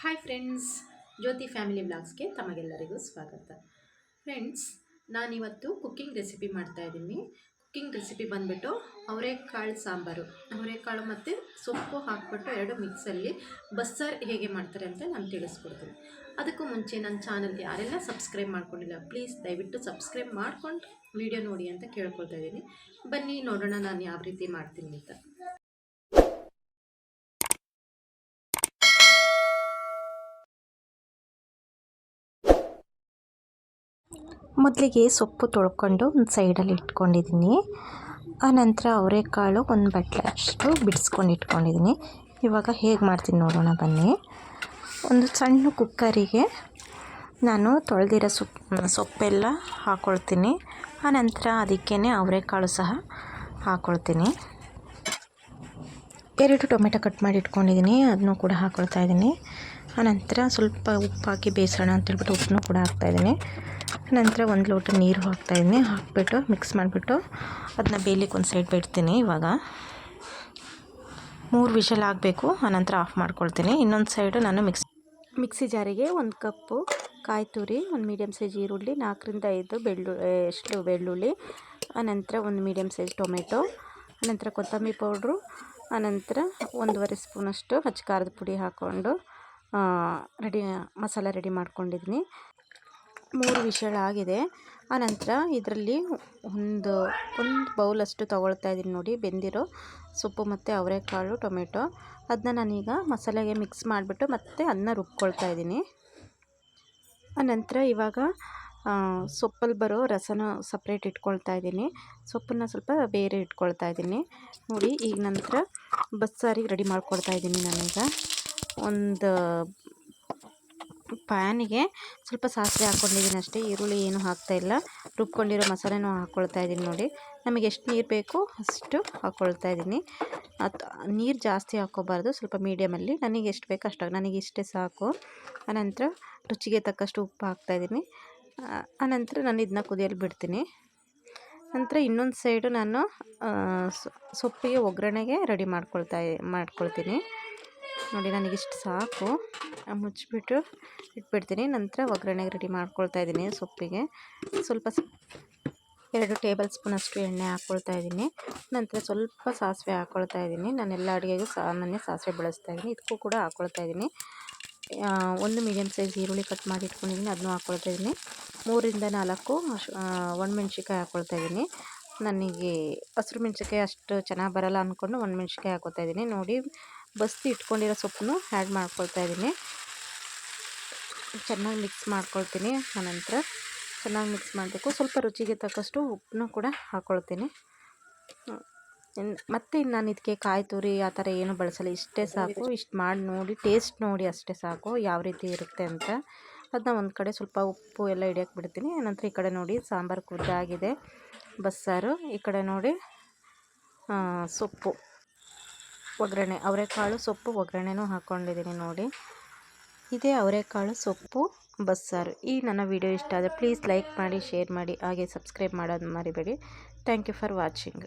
Hi friends ಜ್ಯೋತಿ family ಬ್ಲಾಗ್ಸ್ಗೆ ತಮಗೆಲ್ಲರಿಗೂ ಸ್ವಾಗತ. ಫ್ರೆಂಡ್ಸ್ ನಾನಿವತ್ತು ಕುಕ್ಕಿಂಗ್ ರೆಸಿಪಿ ಮಾಡ್ತಾ ಇದ್ದೀನಿ. ಕುಕ್ಕಿಂಗ್ ರೆಸಿಪಿ ಬಂದುಬಿಟ್ಟು ಅವರೆಕಾಳು ಸಾಂಬಾರು. ಅವರೆಕಾಳು ಮತ್ತು ಸೊಪ್ಪು ಹಾಕ್ಬಿಟ್ಟು ಎರಡು ಮಿಕ್ಸಲ್ಲಿ ಬಸ್ಸಾರು ಹೇಗೆ ಮಾಡ್ತಾರೆ ಅಂತ ನಾನು ತಿಳಿಸ್ಕೊಡ್ತೀನಿ. ಅದಕ್ಕೂ ಮುಂಚೆ ನನ್ನ ಚಾನಲ್ಗೆ ಯಾರೆಲ್ಲ ಸಬ್ಸ್ಕ್ರೈಬ್ ಮಾಡ್ಕೊಂಡಿಲ್ಲ ಪ್ಲೀಸ್ ದಯವಿಟ್ಟು ಸಬ್ಸ್ಕ್ರೈಬ್ ಮಾಡ್ಕೊಂಡು ವಿಡಿಯೋ ನೋಡಿ ಅಂತ ಕೇಳ್ಕೊಳ್ತಾ ಇದ್ದೀನಿ. ಬನ್ನಿ ನೋಡೋಣ ನಾನು ಯಾವ ರೀತಿ ಮಾಡ್ತೀನಿ ಅಂತ. ಮೊದಲಿಗೆ ಸೊಪ್ಪು ತೊಳ್ಕೊಂಡು ಒಂದು ಸೈಡಲ್ಲಿ ಇಟ್ಕೊಂಡಿದ್ದೀನಿ. ಆನಂತರ ಅವರೆಕಾಳು ಒಂದು ಬಟ್ಲೆ ಅಷ್ಟು ಬಿಡಿಸ್ಕೊಂಡು ಇಟ್ಕೊಂಡಿದ್ದೀನಿ. ಇವಾಗ ಹೇಗೆ ಮಾಡ್ತೀನಿ ನೋಡೋಣ ಬನ್ನಿ. ಒಂದು ಸಣ್ಣ ಕುಕ್ಕರಿಗೆ ನಾನು ತೊಳೆದಿರೋ ಸೊಪ್ಪು ಸೊಪ್ಪೆಲ್ಲ ಹಾಕ್ಕೊಳ್ತೀನಿ ಆನಂತರ ಅದಕ್ಕೇ ಅವರೆಕಾಳು ಸಹ ಹಾಕ್ಕೊಳ್ತೀನಿ ಎರಡು ಟೊಮೆಟೊ ಕಟ್ ಮಾಡಿ ಇಟ್ಕೊಂಡಿದ್ದೀನಿ. ಅದನ್ನು ಕೂಡ ಹಾಕ್ಕೊಳ್ತಾ ಇದ್ದೀನಿ. ಆನಂತರ ಸ್ವಲ್ಪ ಉಪ್ಪು ಹಾಕಿ ಬೇಯಿಸೋಣ ಅಂತೇಳ್ಬಿಟ್ಟು ಉಪ್ಪನ್ನು ಕೂಡ ಹಾಕ್ತಾಯಿದ್ದೀನಿ ನಂತರ ಒಂದು ಲೋಟ ನೀರು ಹಾಕ್ತಾಯಿದ್ದೀನಿ ಹಾಕ್ಬಿಟ್ಟು ಮಿಕ್ಸ್ ಮಾಡಿಬಿಟ್ಟು ಅದನ್ನ ಬೇಯಲಿಕ್ಕೆ ಒಂದು ಸೈಡ್ ಬಿಡ್ತೀನಿ ಇವಾಗ. ಮೂರು ವಿಷಲ್ ಆಗಬೇಕು, ಆನಂತರ ಆಫ್ ಮಾಡ್ಕೊಳ್ತೀನಿ. ಇನ್ನೊಂದು ಸೈಡು ನಾನು ಮಿಕ್ಸ್ ಮಿಕ್ಸಿ ಜಾರಿಗೆ ಒಂದು ಕಪ್ಪು ಕಾಯಿ ತುರಿ, ಒಂದು ಮೀಡಿಯಮ್ ಸೈಜ್ ಈರುಳ್ಳಿ, ನಾಲ್ಕರಿಂದ ಐದು ಬೆಳ್ಳು ಎಷ್ಟು ಬೆಳ್ಳುಳ್ಳಿ, ಆನಂತರ ಒಂದು ಮೀಡಿಯಮ್ ಸೈಜ್ ಟೊಮೆಟೊ, ಆನಂತರ ಕೊತ್ತಂಬರಿ ಪೌಡ್ರು, ಆನಂತರ ಒಂದೂವರೆ ಸ್ಪೂನಷ್ಟು ಖಾರದ ಪುಡಿ ಹಾಕ್ಕೊಂಡು ರೆಡಿ ಮಸಾಲ ರೆಡಿ ಮಾಡ್ಕೊಂಡಿದ್ದೀನಿ ಮೂರು ಆಗಿದೆ. ಆನಂತರ ಇದರಲ್ಲಿ ಒಂದು ಒಂದು ಬೌಲಷ್ಟು ತೊಗೊಳ್ತಾ ಇದ್ದೀನಿ ನೋಡಿ. ಬೆಂದಿರೋ ಸೊಪ್ಪು ಮತ್ತು ಅವರೆಕಾಳು, ಟೊಮೆಟೊ. ಅದನ್ನ ನಾನೀಗ ಮಸಾಲೆಗೆ ಮಿಕ್ಸ್ ಮಾಡಿಬಿಟ್ಟು ಮತ್ತೆ ಅದನ್ನ ರುಬ್ಕೊಳ್ತಾ ಇದ್ದೀನಿ. ಆನಂತರ ಇವಾಗ ಸೊಪ್ಪಲ್ಲಿ ಬರೋ ರಸನ ಸಪ್ರೇಟ್ ಇಟ್ಕೊಳ್ತಾ ಇದ್ದೀನಿ. ಸೊಪ್ಪನ್ನು ಸ್ವಲ್ಪ ಬೇರೆ ಇಟ್ಕೊಳ್ತಾ ಇದ್ದೀನಿ. ನೋಡಿ, ಈಗ ನಂತರ ಬಸ್ಸಾರಿಗೆ ರೆಡಿ ಮಾಡ್ಕೊಳ್ತಾ ಇದ್ದೀನಿ ನಾನೀಗ. ಒಂದು ಪ್ಯಾನಿಗೆ ಸ್ವಲ್ಪ ಸಾಸಿವೆ ಹಾಕ್ಕೊಂಡಿದ್ದೀನಿ ಅಷ್ಟೇ. ಈರುಳ್ಳಿ ಏನು ಹಾಕ್ತಾಯಿಲ್ಲ ರುಬ್ಕೊಂಡಿರೋ ಮಸಾಲೆನೂ ಹಾಕ್ಕೊಳ್ತಾ ಇದ್ದೀನಿ ನೋಡಿ. ನಮಗೆ ಎಷ್ಟು ನೀರು ಬೇಕು ಅಷ್ಟು ಹಾಕ್ಕೊಳ್ತಾ ಇದ್ದೀನಿ. ಅದು ನೀರು ಜಾಸ್ತಿ ಹಾಕ್ಕೋಬಾರ್ದು. ಸ್ವಲ್ಪ ಮೀಡಿಯಮಲ್ಲಿ. ನನಗೆ ಎಷ್ಟು ಬೇಕು ಅಷ್ಟು ನನಗೆ ಇಷ್ಟೇ ಸಾಕು. ಆನಂತರ ರುಚಿಗೆ ತಕ್ಕಷ್ಟು ಉಪ್ಪು ಹಾಕ್ತಾಯಿದ್ದೀನಿ ಆನಂತರ ನಾನು ಇದನ್ನ ಕುದಿಯಲು ಬಿಡ್ತೀನಿ. ನಂತರ ಇನ್ನೊಂದು ಸೈಡು ನಾನು ಸೊಪ್ಪಿಗೆ ಒಗ್ಗರಣೆಗೆ ರೆಡಿ ಮಾಡ್ಕೊಳ್ತಾ, ಮಾಡ್ಕೊಳ್ತೀನಿ. ನೋಡಿ ನನಗಿಷ್ಟು ಸಾಕು. ಮುಚ್ಚಿಬಿಟ್ಟು ಇಟ್ಬಿಡ್ತೀನಿ. ನಂತರ ಒಗ್ಗರಣೆಗೆ ರೆಡಿ ಮಾಡ್ಕೊಳ್ತಾ ಇದ್ದೀನಿ ಸೊಪ್ಪಿಗೆ. ಸ್ವಲ್ಪ ಎರಡು ಟೇಬಲ್ ಸ್ಪೂನಷ್ಟು ಎಣ್ಣೆ ಹಾಕ್ಕೊಳ್ತಾ ಇದ್ದೀನಿ. ನಂತರ ಸ್ವಲ್ಪ ಸಾಸಿವೆ ಹಾಕ್ಕೊಳ್ತಾ ಇದ್ದೀನಿ. ನಾನೆಲ್ಲ ಅಡುಗೆಗೂ ಸಾಮಾನ್ಯ ಸಾಸಿವೆ ಬಳಸ್ತಾ ಇದ್ದೀನಿ. ಇದಕ್ಕೂ ಕೂಡ ಹಾಕ್ಕೊಳ್ತಾ ಇದ್ದೀನಿ. ಒಂದು ಮೀಡಿಯಮ್ ಸೈಜ್ ಈರುಳ್ಳಿ ಕಟ್ ಮಾಡಿ ಇಟ್ಕೊಂಡಿದ್ದೀನಿ. ಅದನ್ನು ಹಾಕ್ಕೊಳ್ತಾ ಇದ್ದೀನಿ. ಮೂರಿಂದ ನಾಲ್ಕು ಒಣಮೆಣ್ಸಿಕಾಯಿ ಹಾಕ್ಕೊಳ್ತಾ ಇದ್ದೀನಿ. ನನಗೆ ಹಸಿರು ಮೆಣ್ಸಿಕಾಯಿ ಅಷ್ಟು ಚೆನ್ನಾಗಿ ಬರಲ್ಲ ಅಂದ್ಕೊಂಡು ಒಣ ಮೆಣ್ಸಿಕಾಯಿ ಹಾಕೋತಾ ಇದ್ದೀನಿ. ನೋಡಿ ಬಸ್ತಿ ಇಟ್ಕೊಂಡಿರೋ ಸೊಪ್ಪನ್ನು ಆ್ಯಡ್ ಮಾಡ್ಕೊಳ್ತಾ ಇದ್ದೀನಿ. ಚೆನ್ನಾಗಿ ಮಿಕ್ಸ್ ಮಾಡ್ಕೊಳ್ತೀನಿ ಆನಂತರ ಚೆನ್ನಾಗಿ ಮಿಕ್ಸ್ ಮಾಡಬೇಕು. ಸ್ವಲ್ಪ ರುಚಿಗೆ ತಕ್ಕಷ್ಟು ಉಪ್ಪನ್ನು ಕೂಡ ಹಾಕ್ಕೊಳ್ತೀನಿ ಮತ್ತು ನಾನು ಇದಕ್ಕೆ ಕಾಯಿ ತುರಿ ಆ ಥರ ಏನು ಬಳಸಲ್ಲ. ಇಷ್ಟೇ ಸಾಕು. ಇಷ್ಟು ಮಾಡಿ ನೋಡಿ, ಟೇಸ್ಟ್ ನೋಡಿ ಅಷ್ಟೇ ಸಾಕು ಯಾವ ರೀತಿ ಇರುತ್ತೆ ಅಂತ. ಅದನ್ನ ಒಂದು ಕಡೆ ಸ್ವಲ್ಪ ಉಪ್ಪು ಎಲ್ಲ ಹಿಡಿಯೋಕೆ ಬಿಡ್ತೀನಿ. ಆನಂತರ ಈ ಕಡೆ ನೋಡಿ ಸಾಂಬಾರು ಕುದ್ದಾಗಿದೆ. ಬಸ್ಸಾರು. ಈ ಕಡೆ ನೋಡಿ ಸೊಪ್ಪು. ಒಗ್ಗರಣೆ, ಅವರೆಕಾಳು ಸೊಪ್ಪು ಒಗ್ಗರಣೆನೂ ಹಾಕ್ಕೊಂಡಿದ್ದೀನಿ ನೋಡಿ. ಇದೇ ಅವರೆಕಾಳು ಸೊಪ್ಪು ಬಸ್ಸಾರು. ಈ ನನ್ನ ವಿಡಿಯೋ ಇಷ್ಟ ಆದರೆ ಪ್ಲೀಸ್ ಲೈಕ್ ಮಾಡಿ, ಶೇರ್ ಮಾಡಿ, ಹಾಗೆ ಸಬ್ಸ್ಕ್ರೈಬ್ ಮಾಡೋದು ಮರಿಬೇಡಿ. Thank you for watching.